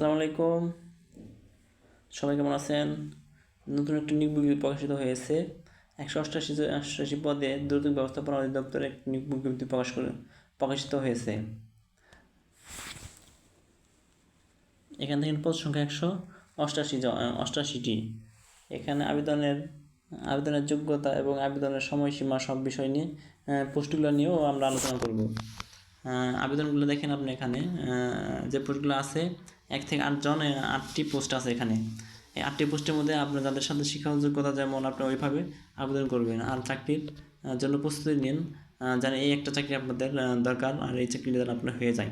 আসসালামু আলাইকুম। সবাই কেমন আছেন? নতুন একটি নিয়োগ বিজ্ঞপ্তি প্রকাশিত হয়েছে। একশো অষ্টাশি অষ্টাশি পদে দুর্যোগ ব্যবস্থাপনা অধিদপ্তরে একটি নিয়োগ বিজ্ঞপ্তি প্রকাশ করে প্রকাশিত হয়েছে। এখান থেকে পদ সংখ্যা একশো অষ্টাশি অষ্টাশিটি। এখানে আবেদনের আবেদনের যোগ্যতা এবং আবেদনের সময়সীমা সব বিষয় নিয়ে পোস্টগুলো নিয়েও আমরা আলোচনা করব। আবেদনগুলো দেখেন আপনি এখানে। যে পোস্টগুলো আছে এক থেকে আটজন আটটি পোস্ট আছে এখানে। এই আটটি পোস্টের মধ্যে আপনার যাদের সাথে শিক্ষা যোগ্যতা যেমন আপনি ওইভাবে আবেদন করবেন, আর চাকরির জন্য প্রস্তুতি নিন যেন এই একটা চাকরি আপনাদের দরকার, আর এই চাকরিটা যেন আপনার হয়ে যায়।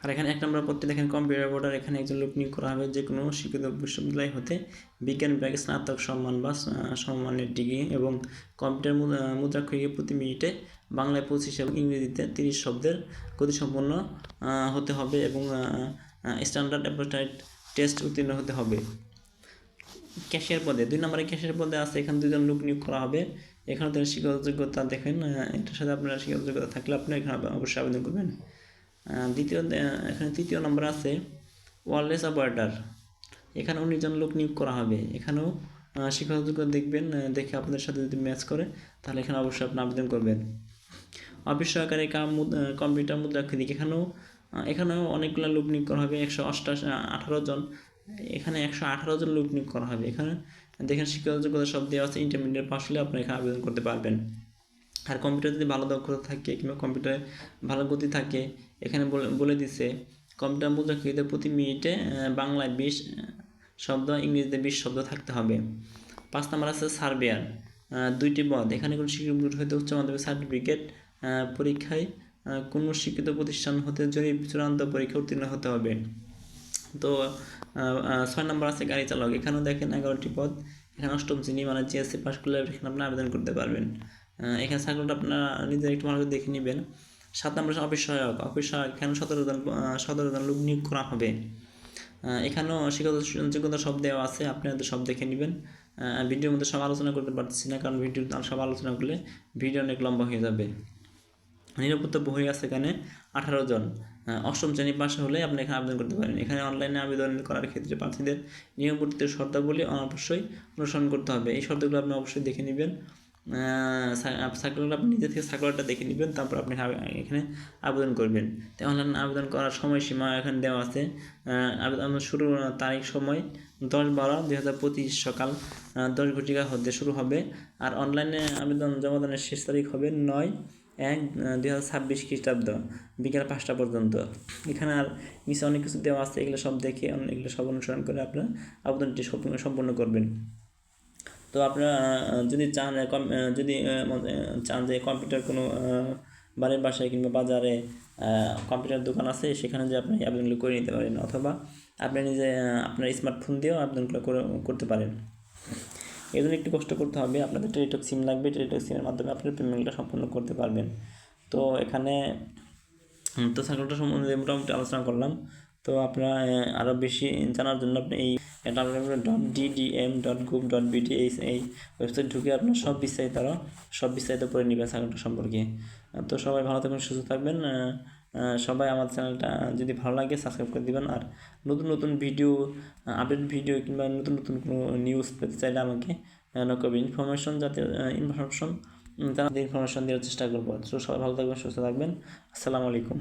আর এখানে এক নম্বর পদটি দেখেন কম্পিউটার বোর্ডার এখানে একজন লোক নিয়োগ করা হবে যে কোনো শিক্ষিত বিশ্ববিদ্যালয় হতে বিজ্ঞান বিভাগে স্নাতক সম্মান বা সম্মানের ডিগ্রি এবং কম্পিউটার মুদ্রাক্ষরিকে প্রতি মিনিটে বাংলায় পঁচিশ এবং ইংরেজিতে তিরিশ শব্দের গতিসম্পন্ন হতে হবে এবং স্ট্যান্ডার্ড অ্যাপোস্টাইট টেস্ট উত্তীর্ণ হতে হবে। ক্যাশিয়ার পদে, দুই নম্বরে ক্যাশিয়ার পদে আছে, এখানে দুজন লোক নিয়োগ করা হবে। এখানে তাদের শিক্ষাগত যোগ্যতা দেখেন এটার সাথে আপনার শিক্ষাগত যোগ্যতা থাকলে আপনি এখানে অবশ্যই আবেদন করবেন। দ্বিতীয় এখানে তৃতীয় নম্বর আছে, ওয়ারলেস অপারেটার এখানে উনিশ জন লোক নিয়োগ করা হবে। এখানেও যোগ্যতা দেখবেন দেখে আপনাদের সাথে যদি ম্যাচ করে, তাহলে এখানে অবশ্যই আপনি আবেদন করবেন। অফিস সহকারী কাম কম্পিউটার মুদ্রাক্ষরিক এখানেও এখানেও অনেকগুলো লোক নিয়োগ করা হবে। একশো অষ্টাশি আঠারো জন। এখানে একশো আঠারো জন লোক নিয়োগ করা হবে। এখানে দেখেন শিক্ষাগত যোগ্যতা সব দেওয়া আছে। ইন্টারমিডিয়েট পাস হলে আপনি এখানে আবেদন করতে পারবেন। আর কম্পিউটার যদি ভালো দক্ষতা থাকে কিংবা কম্পিউটারে ভালো গতি থাকে, এখানে বলে দিছে কম্পিউটার মুদ্রাক্ষরিতে প্রতি মিনিটে বাংলায় বিশ শব্দ, ইংরেজিতে বিশ শব্দ থাকতে হবে। পাঁচ নম্বর আছে সার্ভেয়ার। দুইটি পদ। এখানে কোনো শিক্ষক হতে উচ্চ মাধ্যমিক সার্টিফিকেট পরীক্ষায় কোনো শিক্ষিত প্রতিষ্ঠান হতে জরিপ চূড়ান্ত পরীক্ষা উত্তীর্ণ হতে হবে। তো ছয় নম্বর আছে গাড়ি চালক। এখানেও দেখেন এগারোটি পদ। এখানে অষ্টম শ্রেণি মানে জিএসসি পাস করলে এখানে আপনি আবেদন করতে পারবেন। এখানে চাকরিটা আপনারা নিজের একটু করে দেখে নেবেন। সাত নম্বর অফিস সহায়ক অফিস সহায়ক এখানে সতেরো জন সতেরো জন লোক নিয়োগ করা হবে। এখানেও শিক্ষাগত যোগ্যতা সব দেওয়া আছে, আপনি হয়তো সব দেখে নেবেন। ভিডিওর মধ্যে সব আলোচনা করতে পারতেছি না, কারণ ভিডিও সব আলোচনা করলে ভিডিও অনেক লম্বা হয়ে যাবে। নিরাপত্তা বই আছে এখানে আঠারো জন। অষ্টম শ্রেণি পাশে হলে আপনি এখানে আবেদন করতে পারেন। এখানে অনলাইনে আবেদন করার ক্ষেত্রে প্রার্থীদের নিয়মবর্তিত শর্তাবলী অবশ্যই অনুসরণ করতে হবে। এই শর্তগুলো আপনি অবশ্যই দেখে নেবেন। সার্কুলার আপনি নিজে থেকে সার্কুলারটা দেখে নেবেন, তারপর আপনি এখানে আবেদন করবেন। তো অনলাইন আবেদন করার সময়সীমা এখানে দেওয়া আছে। আবেদন শুরু তারিখ সময় দশ বারো দুই হাজার পঁচিশ সকাল দশ ঘটিকা হতে শুরু হবে। আর অনলাইনে আবেদন জমাদানের শেষ তারিখ হবে নয় এক দুই হাজার ছাব্বিশ খ্রিস্টাব্দ, বিকেল পাঁচটা পর্যন্ত। এখানে আর নিচে অনেক কিছু দেওয়া আছে, এগুলো সব দেখে, এগুলো সব অনুসরণ করে আপনার আবেদনটি সম্পূর্ণ করবেন। তো আপনারা যদি চান যদি চান যে কম্পিউটার কোনো বাড়ির বাসায় কিংবা বাজারে কম্পিউটার দোকান আছে, সেখানে যে আপনি আবেদনগুলো করে নিতে পারেন অথবা আপনি নিজে আপনার স্মার্টফোন দিয়েও আবেদনগুলো করতে পারেন। এই জন্য একটু কষ্ট করতে হবে, আপনাদের টেলিটক সিম লাগবে টেলিটক সিমের মাধ্যমে আপনার পেমেন্টটা সম্পূর্ণ করতে পারবেন। তো এখানে তো সার্কেলটা সম্বন্ধে মোটামুটি আলোচনা করলাম। তো আপনারা আরও বেশি জানার জন্য আপনি এই dot DDM dot gov dot BD এই এই ওয়েবসাইট ঢুকে আপনার সব বিস্তারিত আরও সব বিস্তারিত পড়ে নেবেন সার্কেলটা সম্পর্কে। তো সবাই ভালো থাকবেন, সুস্থ থাকবেন সবাই আমার চ্যানেলটা যদি ভালো লাগে সাবস্ক্রাইব করে দিবেন, আর নতুন নতুন ভিডিও, আপডেট ভিডিও কিংবা নতুন নতুন কোনো নিউজ পেতে চাইলে আমাকে নক করবে ইনফরমেশন যাতে ইনফরমেশন তারা ইনফরমেশন দেওয়ার চেষ্টা করব। তো সবাই ভালো থাকবেন, সুস্থ থাকবেন। আসসালামু আলাইকুম।